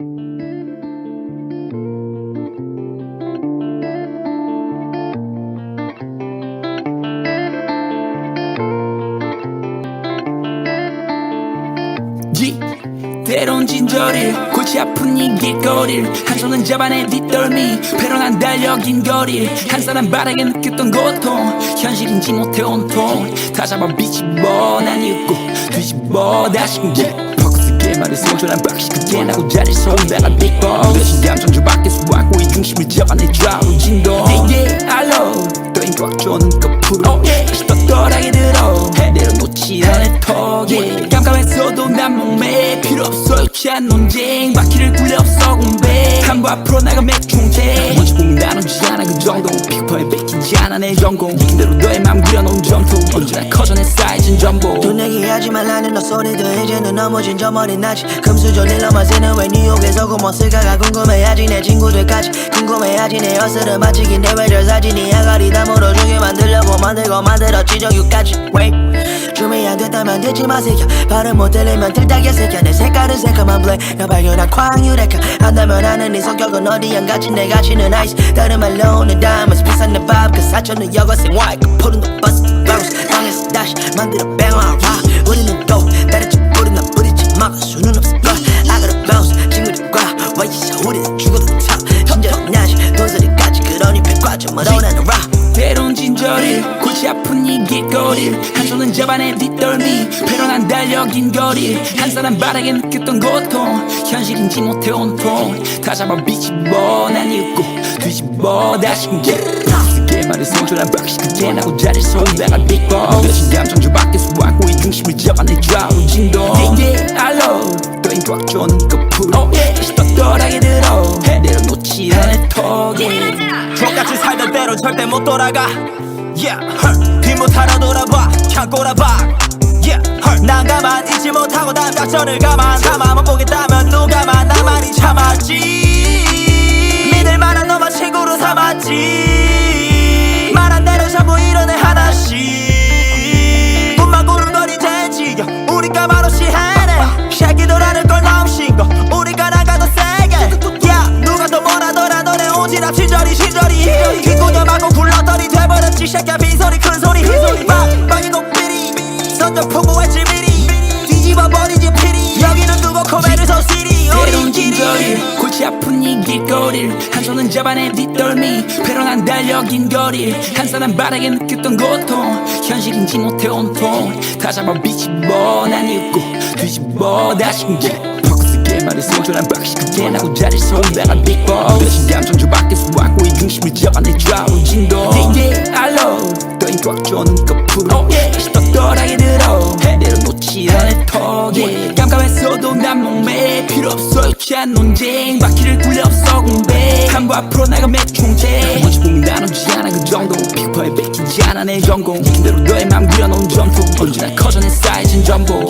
지 때론 진저릴 골치 아픈 이 길거리를 한 손은 잡아내 뒷덜미 배로 난 달려긴 거리 한 사람 바닥에 느꼈던 고통 현실인지 못해 온통 다 잡아 비집어 난 잊고 뒤집어 다시 yeah. 퍼크스게 말해 소중한 박시 그게 나고 자리 에서 내가 빅bomb 대신 감정줄 밖에서 왔고 이 중심을 잡아 내 좌우 진동 yeah, yeah, I love 떠인 꽉 조는 거푸로 oh, yeah. 다시 떳떳하게 들어. 내려놓지 않을 턱 yeah. 깜깜했어도 난 몸에 필요 없어 유치한 논쟁. 바퀴를 굴려 없어 공백 한번 앞으로 나가 맥중대 먼지 보면 나누지 않아 그 정도 픽퍼에 뺏기지 않아 내 전공. 이대로 너의 맘 그려놓은 점토 언제나 커져 내 사이즈는 전부 돈 내기 하지 말라는 너 소리도 이제는 넘어진 저 머리 나지. 금수저릴 넘어지는 왜 뉴욕에서 고모스가가 궁금해하지 내 친구들까지. 궁금해하지 내 여스름 맞추긴 내외절 사진이 아가리 다 물어 주게 만들려고 만들고 만들었지 정유까지. Wait 됐다면 듣지 마세요 발음 못 들리면 들다게 새겨. 내 색깔은 새까만 블랙 나 발견한 광유레카 한다면 하는 네 성격은 어디 안 같이 내 가치는 아이스 다른 말로 내 diamonds. 비싼 내 밥그 사천은 여고생 와이크 푸른 거 버스 바운스 땅에서 다시 만들어 bang 와. 우리는 또 다른 집 부른 나 부딪히 막을 수는 골치 아픈 이 길거리를 한 손은 잡아내 뒷덜미. 배로 난 달려긴 거리. 한 사람 바닥에 느꼈던 고통. 현실인지 못해 온통. 다 잡아 비집어 난 잊고 뒤집어 다시 크게 말해 소중한 박시 그게 나고 자리에서 내가 빅bomb 대신 감정줄 밖에서 왔고 이 중심을 잡아내 좌우 진동. Yeah yeah I love 떠인 꽉 조는 oh, yeah. 다시 떳떳하게 들어. 내려놓지 않을 턱 yeah. 똑같이 살던 대로 절대 못 돌아가 yeah, 헐. 뒷못하러 돌아봐. 꼬라봐. Yeah, 헐. 난 가만 있지 못하고 다음 작전을 가만 못 보겠다면 누가만 나만이 참았지. 믿을 만한 너만 친구로 삼았지. 말한 대로 전부 이뤄내 하나씩 새끼야 빈소리 큰 소리 빵빵이고 삐리. 선전 풍부했지 미리. 뒤집어 버리지 피리 여기는 코메르 소 시리. 때론 우리끼리 진저릴 골치 아픈 이 길거리를 한 손은 잡아내 뒷덜미. 배로 난 달려긴 거리. 한 사람 바닥에 느꼈던 고통. 현실인지 못해 온통. 다 잡아 비집어 난 잊고 뒤집어 다시 퍼크 말해 소중한 박시 그게 나고 자리에서 내가 빅bomb 대신 감정줄 밖에서 왔고 이 중심을 잡아내 좌우 진동 I love 떠인 꽉 조는 yeah. 다시 떳떳하게 들어. 내려 놓지 않을 턱 yeah. 깜깜했어도 난 몸에 필요 없어 유치한 논쟁. 바퀴를 굴려 없어 공백. 한번 앞으로 나가 맥중대 먼지 보면 나누지 않아. 그 정도. 픽퍼에 뺏기지 않아 내 전공. 이대로 너의 맘 그려놓은 점토 언제나 커져 내 사이즈는 전부